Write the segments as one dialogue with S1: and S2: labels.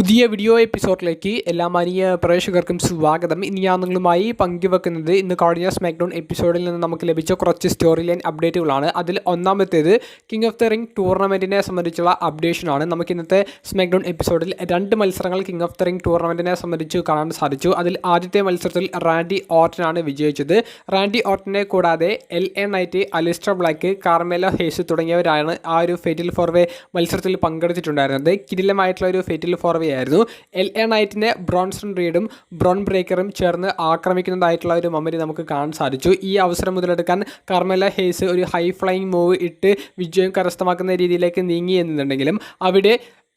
S1: പുതിയ വീഡിയോ എപ്പിസോഡിലേക്ക് എല്ലാ മാന്യ പ്രേക്ഷകർക്കും സ്വാഗതം. ഇനി ഞാൻ നിങ്ങളുമായി പങ്കുവെക്കുന്നത് ഇന്ന് കഴിഞ്ഞ സ്മാക്ഡൗൺ എപ്പിസോഡിൽ നിന്ന് നമുക്ക് ലഭിച്ച കുറച്ച് സ്റ്റോറി ലൈൻ അപ്ഡേറ്റുകളാണ് അതിൽ ഒന്നാമത്തേത് കിങ് ഓഫ് ദ റിംഗ് ടൂർണമെന്റിനെ സംബന്ധിച്ചുള്ള അപ്ഡേഷനാണ് നമുക്ക് ഇന്നത്തെ സ്മാക്ഡൗൺ എപ്പിസോഡിൽ രണ്ട് മത്സരങ്ങൾ കിങ് ഓഫ് ദ റിംഗ് ടൂർണമെന്റിനെ സംബന്ധിച്ച് കാണാൻ സാധിച്ചു. അതിൽ ആദ്യത്തെ മത്സരത്തിൽ റാൻഡി ഓർട്ടനാണ് വിജയിച്ചത്. റാൻഡി ഓർട്ടനെ കൂടാതെ L A Knight Alister Black Carmelo Hayes തുടങ്ങിയവരാണ് ആ ഒരു ഫെറ്റിൽ ഫോർവേ മത്സരത്തിൽ പങ്കെടുത്തിട്ടുണ്ടായിരുന്നത്. കിടിലമായിട്ടുള്ള ഒരു ഫെറ്റിൽ ഫോർവേ ആയിരുന്നു. എൽ എ നൈറ്റിനെ ബ്രോൺസൺ റീഡും ബ്രോൺ ബ്രേക്കറും ചേർന്ന് ആക്രമിക്കുന്നതായിട്ടുള്ള ഒരു മെമ്മറി നമുക്ക് കാണാൻ സാധിച്ചു. ഈ അവസരം മുതലെടുക്കാൻ കാർമേല ഹേസ് ഒരു ഹൈ ഫ്ലൈയിങ് മൂവ് ഇട്ട് വിജയം കരസ്ഥമാക്കുന്ന രീതിയിലേക്ക് നീങ്ങി എന്നുണ്ടെങ്കിലും അവിടെ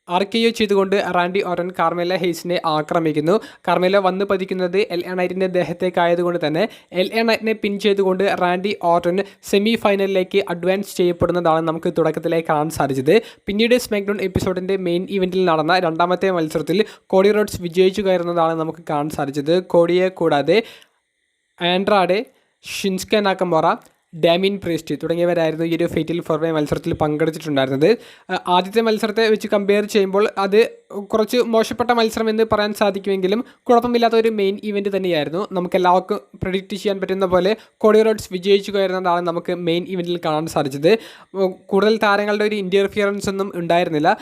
S1: ആർക്കെയോ ചെയ്തുകൊണ്ട് റാൻഡി ഓറൻ കാർമേല ഹെയ്സിനെ ആക്രമിക്കുന്നു. കാർമേല വന്ന് പതിക്കുന്നത് എൽ എ നൈറ്റിന്റെ ദേഹത്തേക്കായതുകൊണ്ട് തന്നെ എൽ എ നൈറ്റിനെ പിൻ ചെയ്തുകൊണ്ട് റാൻഡി ഓറൻ സെമി ഫൈനലിലേക്ക് അഡ്വാൻസ് ചെയ്യപ്പെടുന്നതാണ് നമുക്ക് തുടക്കത്തിലെ കാണാൻ സാധിച്ചത്. പിന്നീട് സ്മാക്ഡൗൺ എപ്പിസോഡിന്റെ മെയിൻ ഇവന്റിൽ നടന്ന രണ്ടാമത്തെ മത്സരത്തിൽ കോഡി റോഡ്സ് വിജയിച്ചു കയറുന്നതാണ് നമുക്ക് കാണാൻ സാധിച്ചത്. കോഡിയെ കൂടാതെ Andrade Shinsuke Nakamura Damian Priest തുടങ്ങിയവരായിരുന്നു ഈ ഒരു ഫേറ്റിൽ ഫോർവേ മത്സരത്തിൽ പങ്കെടുത്തിട്ടുണ്ടായിരുന്നത്. ആദ്യത്തെ മത്സരത്തെ വെച്ച് കമ്പയർ ചെയ്യുമ്പോൾ അത് കുറച്ച് മോശപ്പെട്ട മത്സരം എന്ന് പറയാൻ സാധിക്കുമെങ്കിലും കുഴപ്പമില്ലാത്ത ഒരു മെയിൻ ഇവന്റ് തന്നെയായിരുന്നു. നമുക്ക് എല്ലാവർക്കും പ്രിഡിക്റ്റ് ചെയ്യാൻ പറ്റുന്ന പോലെ കോഡി റോഡ്സ് വിജയിച്ചു കയറുന്നതാണ് നമുക്ക് മെയിൻ ഇവന്റിൽ കാണാൻ സാധിച്ചത്. കൂടുതൽ താരങ്ങളുടെ ഒരു ഇന്റർഫിയറൻസ് ഒന്നും ഉണ്ടായിരുന്നില്ല.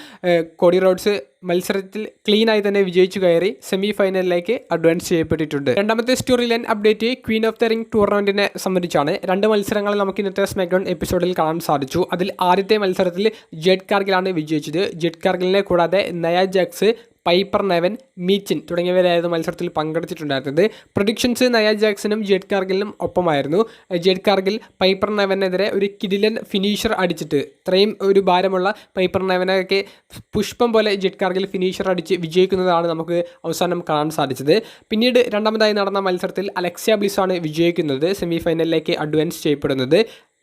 S1: കോടി റോഡ്സ് മത്സരത്തിൽ ക്ലീനായി തന്നെ വിജയിച്ചു കയറി സെമി ഫൈനലിലേക്ക് അഡ്വാൻസ് ചെയ്യപ്പെട്ടിട്ടുണ്ട്. രണ്ടാമത്തെ story line update queen of the ring ടൂർണമെന്റിനെ സംബന്ധിച്ചാണ്. രണ്ട് മത്സരങ്ങൾ നമുക്ക് ഇന്നത്തെ സ്മാക്ഡൗൺ എപ്പിസോഡിൽ കാണാൻ സാധിച്ചു. അതിൽ ആദ്യത്തെ മത്സരത്തിൽ ജെഡ് കാർഗിലാണ് വിജയിച്ചത്. ജെഡ് കാർഗിലിനെ കൂടാതെ നയ ജാക്സ് പൈപ്പർ നെവൻ മീച്ചിൻ തുടങ്ങിയവരായിരുന്നു മത്സരത്തിൽ പങ്കെടുത്തിട്ടുണ്ടായിരുന്നത്. പ്രൊഡിക്ഷൻസ് നയ ജാക്സനും ജെഡ് കാർഗിലിനും ഒപ്പമായിരുന്നു. ജെഡ് കാർഗിൽ പൈപ്പർ നെവനെതിരെ ഒരു കിഡിലൻ ഫിനിഷർ അടിച്ചിട്ട് ഇത്രയും ഒരു ഭാരമുള്ള പൈപ്പർ നെവനൊക്കെ പുഷ്പം പോലെ ജെഡ് കാർഗിൽ ഫിനിഷർ അടിച്ച് വിജയിക്കുന്നതാണ് നമുക്ക് അവസാനം കാണാൻ സാധിച്ചത്. പിന്നീട് രണ്ടാമതായി നടന്ന മത്സരത്തിൽ അലക്സിയ ബ്ലിസാണ് വിജയിക്കുന്നത്. സെമി ഫൈനലിലേക്ക് അഡ്വാൻസ് ചെയ്യപ്പെടുന്നത്.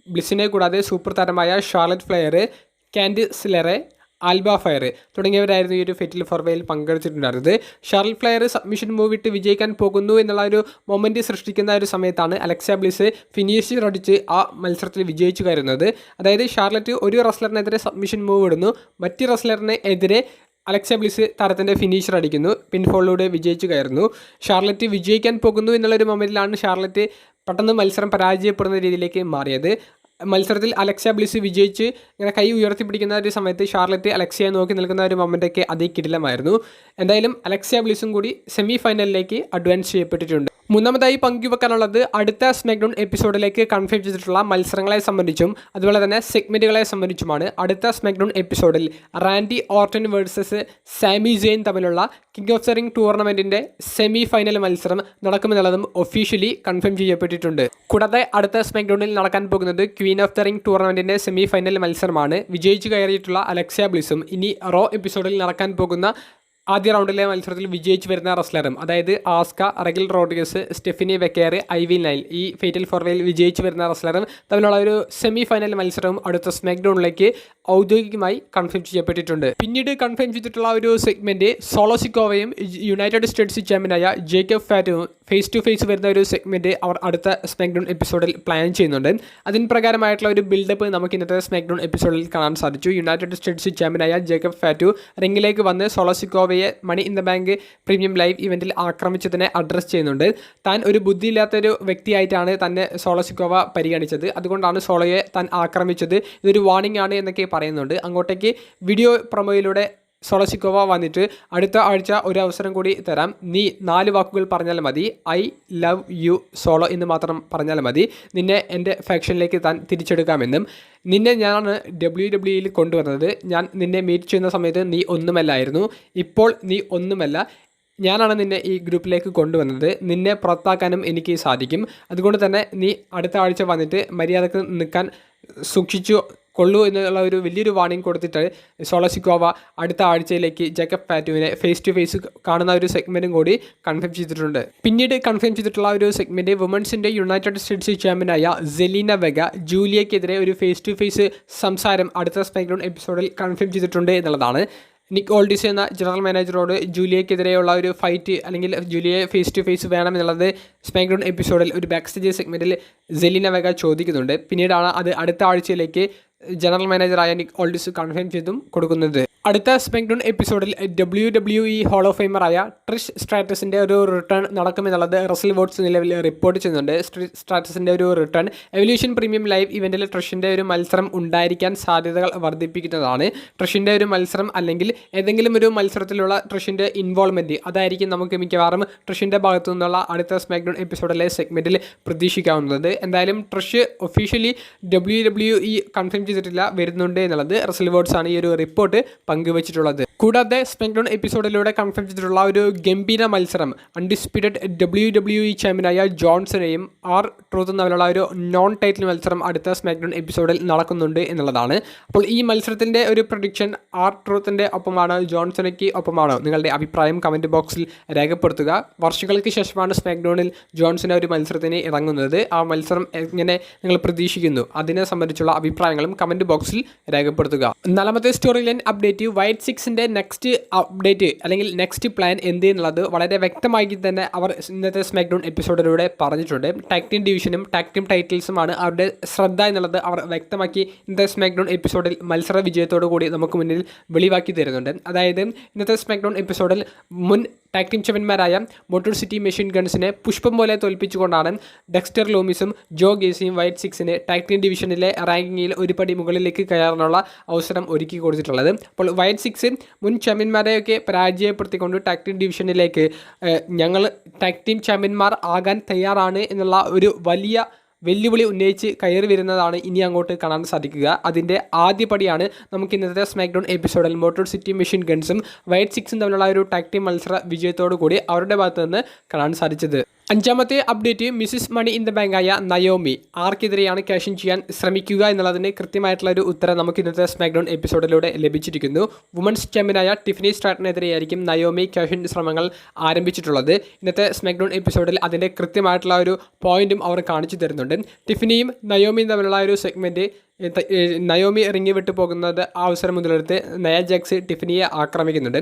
S1: ബ്ലിസിനെ കൂടാതെ സൂപ്പർ താരമായ Charlotte Flair Candice LeRae Alba Fyre തുടങ്ങിയവരായിരുന്നു ഈ ഒരു ഫെറ്റിൽ ഫോർവേയിൽ പങ്കെടുത്തിട്ടുണ്ടായിരുന്നത്. ഷാർൽ ഫ്ലെയർ സബ്മിഷൻ മൂവ് ഇട്ട് വിജയിക്കാൻ പോകുന്നു എന്നുള്ള ഒരു മൊമെന്റ് സൃഷ്ടിക്കുന്ന ഒരു സമയത്താണ് അലക്സ ബ്ലിസ് ഫിനിഷർ അടിച്ച് ആ മത്സരത്തിൽ വിജയിച്ചു കയറുന്നത്. അതായത് ഷാർലറ്റ് ഒരു റസ്ലറിനെതിരെ സബ്മിഷൻ മൂവ് ഇടുന്നു. മറ്റ് റെസ്ലറിന് എതിരെ അലക്സ ബ്ലിസ് താരത്തിന്റെ ഫിനിഷർ അടിക്കുന്നു. പിൻഫോളിലൂടെ വിജയിച്ചു കയറുന്നു. ഷാർലറ്റ് വിജയിക്കാൻ പോകുന്നു എന്നുള്ളൊരു മൊമെന്റിലാണ് ഷാർലറ്റ് പെട്ടെന്ന് മത്സരം പരാജയപ്പെടുന്ന രീതിയിലേക്ക് മാറിയത്. മത്സരത്തിൽ അലക്സ ബ്ലിസ് വിജയിച്ച് ഇങ്ങനെ കൈ ഉയർത്തിപ്പിടിക്കുന്ന ഒരു സമയത്ത് ഷാർലറ്റ് അലക്സയെ നോക്കി നിൽക്കുന്ന ഒരു മൊമെന്റൊക്കെ അതികിടിലമായിരുന്നു എന്തായാലും അലക്സ ബ്ലിസും കൂടി സെമി ഫൈനലിലേക്ക് അഡ്വാൻസ് ചെയ്യപ്പെട്ടിട്ടുണ്ട്. മൂന്നാമതായി പങ്കുവെക്കാനുള്ളത് അടുത്ത സ്നാക്ഡൗൺ എപ്പിസോഡിലേക്ക് കൺഫേം ചെയ്തിട്ടുള്ള മത്സരങ്ങളെ സംബന്ധിച്ചും അതുപോലെ തന്നെ സെഗ്മെന്റുകളെ സംബന്ധിച്ചുമാണ് അടുത്ത സ്നാക്ഡൗൺ എപ്പിസോഡിൽ Randy Orton versus Sami Zayn തമ്മിലുള്ള കിങ് ഓഫ് സെറിംഗ് റിംഗ് ടൂർണമെന്റിന്റെ സെമി ഫൈനൽ മത്സരം നടക്കുമെന്നുള്ളതും ഒഫീഷ്യലി കൺഫേം ചെയ്യപ്പെട്ടിട്ടുണ്ട്. കൂടാതെ അടുത്ത സ്മാക്ഡൗണിൽ നടക്കാൻ പോകുന്നത് ക്വീൻ ഓഫ് ദ റിംഗ് ടൂർണമെന്റിന്റെ സെമി ഫൈനൽ മത്സരമാണ്. വിജയിച്ചു കയറിയിട്ടുള്ള അലക്സിയ ബ്ലിസും ഇനി റോ എപ്പിസോഡിൽ നടക്കാൻ പോകുന്ന ആദ്യ റൗണ്ടിലെ മത്സരത്തിൽ വിജയിച്ച് വരുന്ന റെസ്ലറും അതായത് Asuka Raquel Rodriguez Stephanie Vaquer Ivy Nile ഈ ഫേറ്റൽ ഫോർവേയിൽ വിജയിച്ച് വരുന്ന റെസ്ലറും തമ്മിലുള്ള ഒരു സെമി ഫൈനൽ മത്സരവും അടുത്ത സ്മാക്ഡൗണിലേക്ക് ഔദ്യോഗികമായി കൺഫേം ചെയ്യപ്പെട്ടിട്ടുണ്ട്. പിന്നീട് കൺഫേം ചെയ്തിട്ടുള്ള ഒരു സെഗ്മെന്റ് സോളോസിക്കോവയും യുണൈറ്റഡ് സ്റ്റേറ്റ്സ് ചാമ്പ്യനായ ജേക്കബ് ഫാറ്റും ഫേസ് ടു ഫേസ് വരുന്ന ഒരു സെഗ്മെന്റ് അവർ അടുത്ത സ്മാക്ഡൗൺ എപ്പിസോഡിൽ പ്ലാൻ ചെയ്യുന്നുണ്ട്. അതിന് പ്രകാരമായിട്ടുള്ള ഒരു ബിൽഡപ്പ് നമുക്ക് ഇന്നത്തെ സ്മാക്ഡൗൺ എപ്പിസോഡിൽ കാണാൻ സാധിച്ചു. യുണൈറ്റഡ് സ്റ്റേറ്റ്സ് ചാമ്പ്യനായ ജേക്കബ് ഫാറ്റു റിംഗിലേക്ക് വന്ന് സോളോസിക്കോവയെ money in the bank premium live ഇവന്റിൽ ആക്രമിച്ചതിനെ അഡ്രസ്സ് ചെയ്യുന്നുണ്ട്. താൻ ഒരു ബുദ്ധിയില്ലാത്തൊരു വ്യക്തിയായിട്ടാണ് തന്നെ സോളസിക്കോവ പരിഗണിച്ചത്. അതുകൊണ്ടാണ് സോളോയെ താൻ ആക്രമിച്ചത്. ഇതൊരു വാർണിംഗ് ആണ് എന്നൊക്കെ പറയുന്നുണ്ട്. അങ്ങോട്ടേക്ക് വീഡിയോ പ്രൊമോയിലൂടെ സോളോസിക്കോവ വന്നിട്ട് അടുത്ത ആഴ്ച ഒരു അവസരം കൂടി തരാം. നീ നാല് വാക്കുകൾ പറഞ്ഞാൽ മതി. ഐ ലവ് യു സോളോ എന്ന് മാത്രം പറഞ്ഞാൽ മതി. നിന്നെ എന്റെ ഫാക്ഷനിലേക്ക് താൻ തിരിച്ചെടുക്കാമെന്നും. നിന്നെ ഞാനാണ് ഡബ്ല്യു ഡബ്ല്യുയിൽ കൊണ്ടുവന്നത്. ഞാൻ നിന്നെ മീറ്റ് ചെയ്യുന്ന സമയത്ത് നീ ഒന്നുമല്ലായിരുന്നു. ഇപ്പോൾ നീ ഒന്നുമല്ല. ഞാനാണ് നിന്നെ ഈ ഗ്രൂപ്പിലേക്ക് കൊണ്ടുവന്നത്. നിന്നെ പുറത്താക്കാനും എനിക്ക് സാധിക്കും. അതുകൊണ്ട് തന്നെ നീ അടുത്ത ആഴ്ച വന്നിട്ട് മര്യാദയ്ക്ക് നിൽക്കാൻ സൂക്ഷിച്ചു കൊള്ളൂ എന്നുള്ള ഒരു വലിയൊരു വാണിംഗ് കൊടുത്തിട്ട് സോളസിക്കോവ അടുത്ത ആഴ്ചയിലേക്ക് ജേക്കബ് പാറ്റുവിനെ ഫേസ് ടു ഫേസ് കാണുന്ന ഒരു സെഗ്മെന്റും കൂടി കൺഫേം ചെയ്തിട്ടുണ്ട്. പിന്നീട് കൺഫേം ചെയ്തിട്ടുള്ള ഒരു സെഗ്മെന്റ് വുമൻസിന്റെ യുണൈറ്റഡ് സ്റ്റേറ്റ്സ് ചാമ്പ്യനായ ജെലീന വെഗ ജൂലിയക്കെതിരെ ഒരു ഫേസ് ടു ഫേസ് സംസാരം അടുത്ത സ്മാക്ഡൗൺ എപ്പിസോഡിൽ കൺഫേം ചെയ്തിട്ടുണ്ട് എന്നുള്ളതാണ്. നിക് ഓൾഡിസ് എന്ന ജനറൽ മാനേജറോട് ജൂലിയക്കെതിരെയുള്ള ഒരു ഫൈറ്റ് അല്ലെങ്കിൽ ജൂലിയെ ഫേസ് ടു ഫേസ് വേണം എന്നുള്ളത് സ്മാക്ഡൗൺ എപ്പിസോഡിൽ ഒരു ബാക്ക് സ്റ്റേജ് സെഗ്മെന്റിൽ സെലീന വെഗ ചോദിക്കുന്നുണ്ട്. പിന്നീടാണ് അത് അടുത്ത ആഴ്ചയിലേക്ക് ജനറൽ മാനേജറായ നിക് ഓൾഡിസ് കൺഫേം ചെയ്തും കൊടുക്കുന്നത്. അടുത്ത സ്പെങ്ഡൺ എപ്പിസോഡിൽ W W E hall of ഫെയിമറായ Trish സ്ട്രാറ്റസിന്റെ ഒരു റിട്ടേൺ നടക്കുമെന്നുള്ളത് റസൽ വോട്ട്സ് നിലവിൽ റിപ്പോർട്ട് ചെയ്യുന്നുണ്ട്. സ്ട്രി- സ്ട്രാറ്റസിന്റെ ഒരു റിട്ടേൺ എവല്യൂഷൻ പ്രീമിയം ലൈവ് ഇവന്റിൽ ട്രിഷിന്റെ ഒരു മത്സരം ഉണ്ടായിരിക്കാൻ സാധ്യതകൾ വർദ്ധിപ്പിക്കുന്നതാണ്. ട്രിഷിന്റെ ഒരു മത്സരം അല്ലെങ്കിൽ ഏതെങ്കിലും ഒരു മത്സരത്തിലുള്ള ട്രിഷിന്റെ ഇൻവോൾവ്മെന്റ് അതായിരിക്കും നമുക്ക് മിക്കവാറും ട്രിഷിന്റെ ഭാഗത്തു നിന്നുള്ള അടുത്ത സ്മാക്ഡൗൺ എപ്പിസോഡിലെ സെഗ്മെന്റിൽ പ്രതീക്ഷിക്കാവുന്നത്. എന്തായാലും Trish officially W W E confirm ചെയ്തിട്ടില്ല വരുന്നുണ്ട് എന്നുള്ളത് റസൽ വോട്ട്സ് ആണ് ഈ ഒരു റിപ്പോർട്ട് പങ്കുവച്ചിട്ടുള്ളത്. കൂടാതെ സ്പെൻഡോൺ എപ്പിസോഡിലൂടെ കൺഫേം ചെയ്തിട്ടുള്ള ഒരു ഗംഭീര മത്സരം അൺഡിസ്പ്യൂട്ടഡ് ഡബ്ല്യു ഡബ്ല്യു ഇ ചാമ്പ്യനായ ജോൺസനെയും ആർ ട്രൂത്തും തമ്മിലുള്ള ഒരു നോൺ ടൈറ്റിൽ മത്സരം അടുത്ത സ്മാക്ഡൗൺ എപ്പിസോഡിൽ നടക്കുന്നുണ്ട് എന്നുള്ളതാണ്. അപ്പോൾ ഈ മത്സരത്തിന്റെ ഒരു പ്രൊഡിക്ഷൻ ആർ ട്രൂത്തിന്റെ ഒപ്പമാണ് ജോൺസണയ്ക്ക് ഒപ്പമാണ്. നിങ്ങളുടെ അഭിപ്രായം കമന്റ് ബോക്സിൽ രേഖപ്പെടുത്തുക. വർഷങ്ങൾക്ക് ശേഷമാണ് സ്മാക്ഡൗണിൽ ജോൺസൺ ഒരു മത്സരത്തിന് ഇറങ്ങുന്നത്. ആ മത്സരം എങ്ങനെ നിങ്ങൾ പ്രതീക്ഷിക്കുന്നു? അതിനെ സംബന്ധിച്ചുള്ള അഭിപ്രായങ്ങളും കമന്റ് ബോക്സിൽ രേഖപ്പെടുത്തുക. നാലാമത്തെ സ്റ്റോറി ലൈൻ അപ്ഡേറ്റ് വൈറ്റ് സിക്സിന്റെ നെക്സ്റ്റ് അപ്ഡേറ്റ് അല്ലെങ്കിൽ നെക്സ്റ്റ് പ്ലാൻ എന്ത് എന്നുള്ളത് വളരെ വ്യക്തമാക്കി തന്നെ അവർ ഇന്നത്തെ സ്മാക്ഡൗൺ എപ്പിസോഡിലൂടെ പറഞ്ഞിട്ടുണ്ട്. ടാക് ടീം ഡിവിഷനും ടാക് ടീം ടൈറ്റിൽസുമാണ് അവരുടെ ശ്രദ്ധ എന്നുള്ളത് അവർ വ്യക്തമാക്കി ഇന്നത്തെ സ്മാക്ഡൗൺ എപ്പിസോഡിൽ മത്സര വിജയത്തോടു കൂടി നമുക്ക് മുന്നിൽ വെളിവാക്കി തരുന്നുണ്ട്. അതായത് ഇന്നത്തെ സ്മാക്ഡൗൺ എപ്പിസോഡിൽ മുൻ ടാക് ടീം ചാമ്പ്യന്മാരായ മോട്ടോർ സിറ്റി മെഷീൻ ഗൺസിനെ പുഷ്പം പോലെ തോൽപ്പിച്ചുകൊണ്ടാണ് ഡെക്സ്റ്റർ ലോമിസും ജോ ഗേസിയും വൈറ്റ് സിക്സിന് ടാക് ടീം ഡിവിഷനിലെ റാങ്കിങ്ങിൽ ഒരു പടി മുകളിലേക്ക് കയറാനുള്ള അവസരം ഒരുക്കി കൊടുത്തിട്ടുള്ളത്. അപ്പോൾ വൈറ്റ് സിക്സ് മുൻ ചാമ്പ്യന്മാരെയൊക്കെ പരാജയപ്പെടുത്തിക്കൊണ്ട് ടാക് ടീം ഡിവിഷനിലേക്ക് ഞങ്ങൾ ടാക് ടീം ചാമ്പ്യന്മാർ ആകാൻ തയ്യാറാണ് എന്നുള്ള ഒരു വലിയ വെല്ലുവിളി ഉന്നയിച്ച് കയറി വരുന്നതാണ് ഇനി അങ്ങോട്ട് കാണാൻ സാധിക്കുക. അതിന്റെ ആദ്യപടിയാണ് നമുക്ക് ഇന്നത്തെ സ്മാക്ഡൗൺ എപ്പിസോഡിൽ മോട്ടോർ സിറ്റി മെഷീൻ ഗൺസും വൈറ്റ് സിക്സും തമ്മിലുള്ള ഒരു ടാക്ടി മത്സര വിജയത്തോടു കൂടി അവരുടെ ഭാഗത്ത് നിന്ന് കാണാൻ സാധിച്ചത്. അഞ്ചാമത്തെ update Mrs money in the ബാങ്കായ Naomi. ആർക്കെതിരെയാണ് ക്യാഷിൻ ചെയ്യാൻ ശ്രമിക്കുക എന്നുള്ളതിന് കൃത്യമായിട്ടുള്ള ഒരു ഉത്തരം നമുക്ക് ഇന്നത്തെ സ്മാക്ഡൗൺ എപ്പിസോഡിലൂടെ ലഭിച്ചിരിക്കുന്നു. വുമൻസ് ചാമ്പ്യനായ ടിഫിനി സ്ട്രാറ്റിനെതിരെയായിരിക്കും നയോമി ക്യാഷിൻ ശ്രമങ്ങൾ ആരംഭിച്ചിട്ടുള്ളത്. ഇന്നത്തെ സ്മാക്ഡൗൺ എപ്പിസോഡിൽ അതിന്റെ കൃത്യമായിട്ടുള്ള ഒരു പോയിന്റും അവർ കാണിച്ചു തരുന്നുണ്ട്. ടിഫിനിയും നയോമിയും തമ്മിലുള്ള ഒരു സെഗ്മെന്റ് നയോമി ഇറങ്ങി വിട്ടു പോകുന്നത് അവസരം മുതലെടുത്ത് നയ ജാക്സ് ടിഫിനിയെ ആക്രമിക്കുന്നുണ്ട്.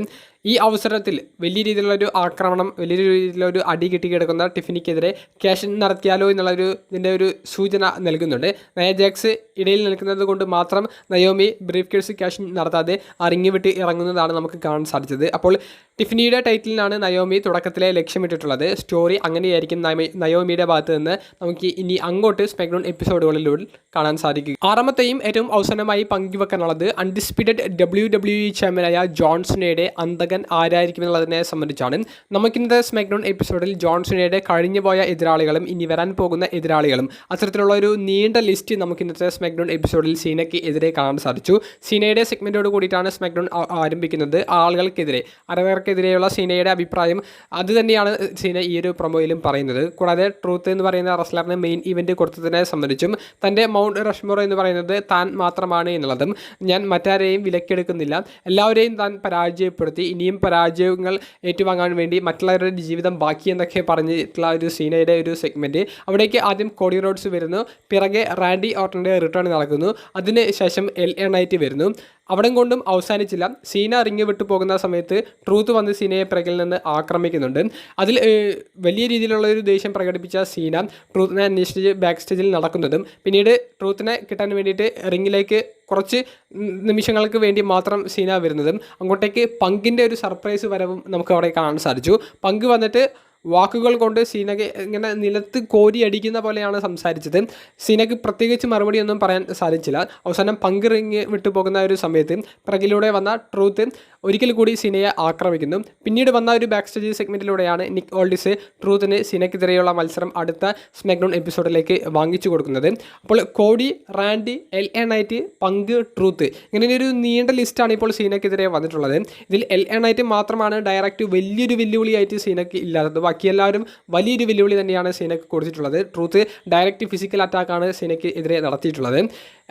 S1: ഈ അവസരത്തിൽ വലിയ രീതിയിലുള്ള ഒരു ആക്രമണം വലിയ രീതിയിലുള്ള ഒരു അടി കിട്ടി കിടക്കുന്ന ടിഫിനിക്കെതിരെ ക്യാഷൻ നടത്തിയാലോ എന്നുള്ളൊരു ഇതിന്റെ ഒരു സൂചന നൽകുന്നുണ്ട്. നയ ജാക്സ് ഇടയിൽ നിൽക്കുന്നത് കൊണ്ട് മാത്രം നയോമി ബ്രീഫ് കേസ് ക്യാഷൻ നടത്താതെ അറിങ്ങി വിട്ട് ഇറങ്ങുന്നതാണ് നമുക്ക് കാണാൻ സാധിച്ചത്. അപ്പോൾ ടിഫിനിയുടെ ടൈറ്റിലിനാണ് നയോമി തുടക്കത്തിലെ ലക്ഷ്യമിട്ടിട്ടുള്ളത്. സ്റ്റോറി അങ്ങനെയായിരിക്കും നയോമിയുടെ ഭാഗത്ത് നിന്ന് നമുക്ക് ഇനി അങ്ങോട്ട് സ്പെക്ഡൗൺ എപ്പിസോഡുകളിലൂടെ കാണാൻ സാധിക്കും. ആറാമത്തെയും ഏറ്റവും അവസാനമായി പങ്കുവെക്കാനുള്ളത് അൺഡിസ്പ്യൂട്ടഡ് ഡബ്ല്യു ഡബ്ല്യു ഇ ചാമ്പ്യനായ ജോൺസണയുടെ അന്തകൻ ആരായിരിക്കും എന്നുള്ളതിനെ സംബന്ധിച്ചാണ്. നമുക്കിന്നത്തെ സ്മാക്ഡൗൺ എപ്പിസോഡിൽ ജോൺസണിയുടെ കഴിഞ്ഞു പോയ എതിരാളികളും ഇനി വരാൻ പോകുന്ന എതിരാളികളും അത്തരത്തിലുള്ള ഒരു നീണ്ട ലിസ്റ്റ് നമുക്ക് ഇന്നത്തെ സ്മാക്ഡൗൺ എപ്പിസോഡിൽ സീനയ്ക്ക് എതിരെ കാണാൻ സാധിച്ചു. സീനയുടെ സെഗ്മെന്റോട് കൂടിയിട്ടാണ് സ്മാക്ഡൗൺ ആരംഭിക്കുന്നത്. ആളുകൾക്കെതിരെ അരവർക്കെതിരെയുള്ള സീനയുടെ അഭിപ്രായം അത് തന്നെയാണ് സീന ഈ ഒരു പ്രൊമോയിലും പറയുന്നത്. കൂടാതെ ട്രൂത്ത് എന്ന് പറയുന്ന റസ്ലറിന് മെയിൻ ഇവന്റ് കൊടുത്തതിനെ സംബന്ധിച്ചും തന്റെ മൗണ്ട് റഷ്മോർ എന്ന് പറയുന്നത് താൻ മാത്രമാണ് എന്നുള്ളതും ഞാൻ മറ്റാരെയും വിലക്കെടുക്കുന്നില്ല. എല്ലാവരെയും താൻ പരാജയപ്പെടുത്തി. ഇനിയും പരാജയങ്ങൾ ഏറ്റുവാങ്ങാൻ വേണ്ടി മറ്റുള്ളവരുടെ ജീവിതം ബാക്കി എന്നൊക്കെ പറഞ്ഞിട്ടുള്ള ഒരു സീനയുടെ ഒരു സെഗ്മെന്റ് അവിടേക്ക് ആദ്യം കോഡി റോഡ്സ് വരുന്നു. പിറകെ റാൻഡി ഓർട്ടന്റെ റിട്ടേൺ നടക്കുന്നു. അതിന് ശേഷം എൽ എ നൈറ്റ് വരുന്നു. അവിടം കൊണ്ടും അവസാനിച്ചില്ല. സീന റിങ് വിട്ടു പോകുന്ന സമയത്ത് ട്രൂത്ത് വന്ന് സീനയെ പിറകിൽ നിന്ന് ആക്രമിക്കുന്നുണ്ട്. അതിൽ വലിയ രീതിയിലുള്ള ഒരു ദേഷ്യം പ്രകടിപ്പിച്ച സീന ട്രൂത്തിനെ അന്വേഷിച്ച് ബാക്ക് സ്റ്റേജിൽ നടക്കുന്നതും പിന്നീട് ട്രൂത്തിനെ കിട്ടാൻ വേണ്ടിയിട്ട് റിങ്ങിലേക്ക് കുറച്ച് നിമിഷങ്ങൾക്ക് വേണ്ടി മാത്രം സീന വരുന്നതും. അങ്ങോട്ടേക്ക് പങ്കിന്റെ ഒരു സർപ്രൈസ് വരവും നമുക്ക് അവിടെ കാണാൻ സാധിച്ചു. പങ്ക് വന്നിട്ട് വാക്കുകൾ കൊണ്ട് സീനക്ക് ഇങ്ങനെ നിലത്ത് കോരി അടിക്കുന്ന പോലെയാണ് സംസാരിച്ചത്. സീനക്ക് പ്രത്യേകിച്ച് മറുപടി ഒന്നും പറയാൻ സാധിച്ചില്ല. അവസാനം പങ്ക് വിട്ടുപോകുന്ന വിട്ടു പോകുന്ന ഒരു സമയത്ത് പ്രകിലൂടെ വന്ന ട്രൂത്ത് ഒരിക്കൽ കൂടി സീനയെ ആക്രമിക്കുന്നു. പിന്നീട് വന്ന ഒരു ബാക്ക് സ്റ്റേജ് സെഗ്മെന്റിലൂടെയാണ് നിക് ഓൾഡിസ് ട്രൂത്തിന് സീനക്കെതിരെയുള്ള മത്സരം അടുത്ത സ്മാക്ഡൗൺ എപ്പിസോഡിലേക്ക് വാങ്ങിച്ചു കൊടുക്കുന്നത്. അപ്പോൾ Cody Randy L A Knight Punk Truth ഇങ്ങനെ ഒരു നീണ്ട ലിസ്റ്റാണ് ഇപ്പോൾ സീനയ്ക്കെതിരെ വന്നിട്ടുള്ളത്. ഇതിൽ എൽ എ നൈറ്റ് മാത്രമാണ് ഡയറക്റ്റ് വലിയൊരു വെല്ലുവിളിയായിട്ട് സീനയ്ക്ക് ഇല്ലാത്തത്. ബാക്കി എല്ലാവരും വലിയൊരു വെല്ലുവിളി തന്നെയാണ് സീനയ്ക്ക് കൊടുത്തിട്ടുള്ളത്. ട്രൂത്ത് ഡയറക്റ്റ് ഫിസിക്കൽ അറ്റാക്കാണ് സീനയ്ക്ക് എതിരെ നടത്തിയിട്ടുള്ളത്.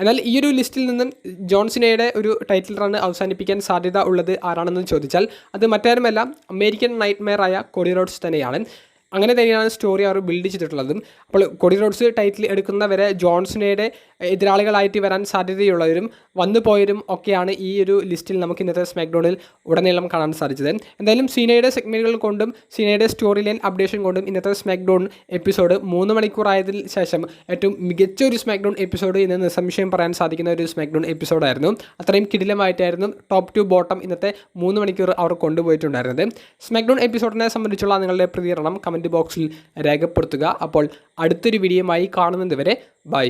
S1: എന്നാൽ ഈ ഒരു ലിസ്റ്റിൽ നിന്നും ജോൺസിനയുടെ ഒരു ടൈറ്റിൽ റൺ അവസാനിപ്പിക്കാൻ സാധ്യത ഉള്ളത് ആരാണെന്ന് ചോദിച്ചാൽ അത് മറ്റാരുമല്ല അമേരിക്കൻ നൈറ്റ് മെയർ ആയ കോഡി റോഡ്സ് തന്നെയാണ്. അങ്ങനെ തന്നെയാണ് സ്റ്റോറി അവർ ബിൽഡ് ചെയ്തിട്ടുള്ളതും. അപ്പോൾ കൊടി റോഡ്സ് ടൈറ്റിൽ എടുക്കുന്നവരെ ജോൺസണയുടെ എതിരാളികളായിട്ട് വരാൻ സാധ്യതയുള്ളവരും വന്നു പോയവരും ഒക്കെയാണ് ഈ ഒരു ലിസ്റ്റിൽ നമുക്ക് ഇന്നത്തെ സ്മാക്ഡൗണിൽ ഉടനീളം കാണാൻ സാധിച്ചത്. എന്തായാലും സീനയുടെ സെഗ്മെന്റുകൾ കൊണ്ടും സീനയുടെ സ്റ്റോറി ലൈൻ അപ്ഡേഷൻ കൊണ്ടും ഇന്നത്തെ സ്മാക്ഡൗൺ എപ്പിസോഡ് മൂന്ന് മണിക്കൂറായതിൽ ശേഷം ഏറ്റവും മികച്ച ഒരു സ്മാക്ഡൗൺ എപ്പിസോഡ് എന്ന് നിസ്സംശയം പറയാൻ സാധിക്കുന്ന ഒരു സ്മാക്ഡൗൺ എപ്പിസോഡായിരുന്നു അത്രയും കിടിലമായിട്ടായിരുന്നു ടോപ്പ് ടു ബോട്ടം ഇന്നത്തെ മൂന്ന് മണിക്കൂർ അവർ കൊണ്ടുപോയിട്ടുണ്ടായിരുന്നത്. സ്മാക്ഡൗൺ എപ്പിസോഡിനെ സംബന്ധിച്ചുള്ള നിങ്ങളുടെ പ്രതികരണം കമന്റ് ബോക്സിൽ രേഖപ്പെടുത്തുക. അപ്പോൾ അടുത്തൊരു വീഡിയോയുമായി കാണുന്നത് വരെ ബൈ.